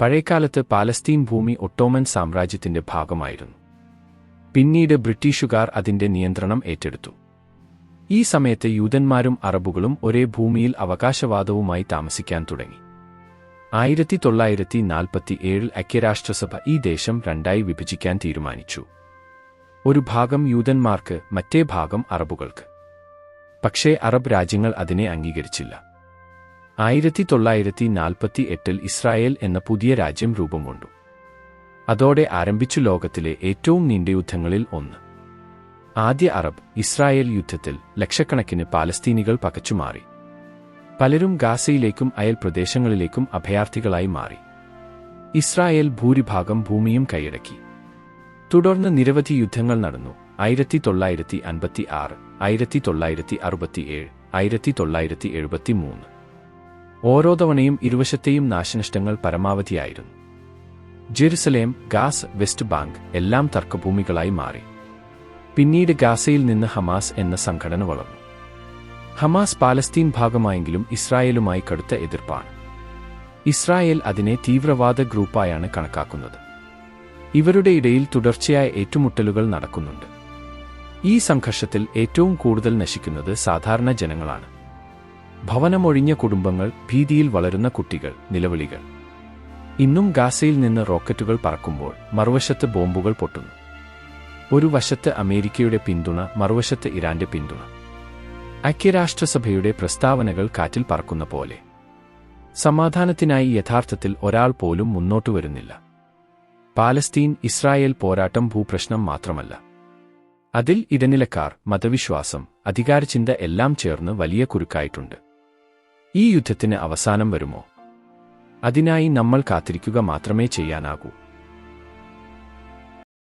പഴയകാലത്ത് പാലസ്തീൻ ഭൂമി ഒട്ടോമൻ സാമ്രാജ്യത്തിന്റെ ഭാഗമായിരുന്നു. പിന്നീട് ബ്രിട്ടീഷുകാർ അതിന്റെ നിയന്ത്രണം ഏറ്റെടുത്തു. ഈ സമയത്ത് യൂതന്മാരും അറബുകളും ഒരേ ഭൂമിയിൽ അവകാശവാദവുമായി താമസിക്കാൻ തുടങ്ങി. ആയിരത്തി തൊള്ളായിരത്തി നാൽപ്പത്തി ഏഴിൽ ഐക്യരാഷ്ട്രസഭ ഈ ദേശം രണ്ടായി വിഭജിക്കാൻ തീരുമാനിച്ചു. ഒരു ഭാഗം യൂതന്മാർക്ക് മറ്റേ ഭാഗം അറബുകൾക്ക്. പക്ഷേ അറബ് രാജ്യങ്ങൾ അതിനെ അംഗീകരിച്ചില്ല. ആയിരത്തി തൊള്ളായിരത്തി നാൽപ്പത്തി എട്ടിൽ ഇസ്രായേൽ എന്ന പുതിയ രാജ്യം രൂപം കൊണ്ടു അതോടെ ആരംഭിച്ചു ലോകത്തിലെ ഏറ്റവും നീണ്ട യുദ്ധങ്ങളിൽ ഒന്ന്. ആദ്യ അറബ് ഇസ്രായേൽ യുദ്ധത്തിൽ ലക്ഷക്കണക്കിന് പാലസ്തീനികൾ പകച്ചുമാറി പലരും ഗാസയിലേക്കും അയൽ പ്രദേശങ്ങളിലേക്കും അഭയാർത്ഥികളായി മാറി. ഇസ്രായേൽ ഭൂരിഭാഗം ഭൂമിയും കൈയടക്കി. തുടർന്ന് നിരവധി യുദ്ധങ്ങൾ നടന്നു. ആയിരത്തി തൊള്ളായിരത്തി അൻപത്തി ആറ് ആയിരത്തി തൊള്ളായിരത്തി അറുപത്തിയേഴ് ആയിരത്തി തൊള്ളായിരത്തി എഴുപത്തി മൂന്ന് ഓരോ തവണയും ഇരുവശത്തെയും നാശനഷ്ടങ്ങൾ പരമാവധിയായിരുന്നു. ജെറുസലേം ഗാസ് വെസ്റ്റ് ബാങ്ക് എല്ലാം തർക്കഭൂമികളായി മാറി. പിന്നീട് ഗാസയിൽ നിന്ന് ഹമാസ് എന്ന സംഘടന വളർന്നു. ഹമാസ് പാലസ്തീൻ ഭാഗമായെങ്കിലും ഇസ്രായേലുമായി കടുത്ത എതിർപ്പാണ്. ഇസ്രായേൽ അതിനെ തീവ്രവാദ ഗ്രൂപ്പായാണ് കണക്കാക്കുന്നത്. ഇവരുടെ ഇടയിൽ തുടർച്ചയായ ഏറ്റുമുട്ടലുകൾ നടക്കുന്നുണ്ട്. ഈ സംഘർഷത്തിൽ ഏറ്റവും കൂടുതൽ നശിക്കുന്നത് സാധാരണ ജനങ്ങളാണ്. ഭവനമൊഴിഞ്ഞ കുടുംബങ്ങൾ ഭീതിയിൽ വളരുന്ന കുട്ടികൾ നിലവിളികൾ. ഇന്നും ഗാസയിൽ നിന്ന് റോക്കറ്റുകൾ പറക്കുമ്പോൾ മറുവശത്ത് ബോംബുകൾ പൊട്ടുന്നു. ഒരു വശത്ത് അമേരിക്കയുടെ പിന്തുണ മറുവശത്ത് ഇറാന്റെ പിന്തുണ. ഐക്യരാഷ്ട്രസഭയുടെ പ്രസ്താവനകൾ കാറ്റിൽ പറക്കുന്ന പോലെ. സമാധാനത്തിനായി യഥാർത്ഥത്തിൽ ഒരാൾ പോലും മുന്നോട്ടു വരുന്നില്ല. പാലസ്തീൻ ഇസ്രായേൽ പോരാട്ടം ഭൂപ്രശ്നം മാത്രമല്ല. അതിൽ ഇടനിലക്കാർ മതവിശ്വാസം അധികാരചിന്ത എല്ലാം ചേർന്ന് വലിയ കുരുക്കായിട്ടുണ്ട്. ഈ യുദ്ധത്തിന് അവസാനം വരുമോ? അതിനായി നമ്മൾ കാത്തിരിക്കുക മാത്രമേ ചെയ്യാനാകൂ.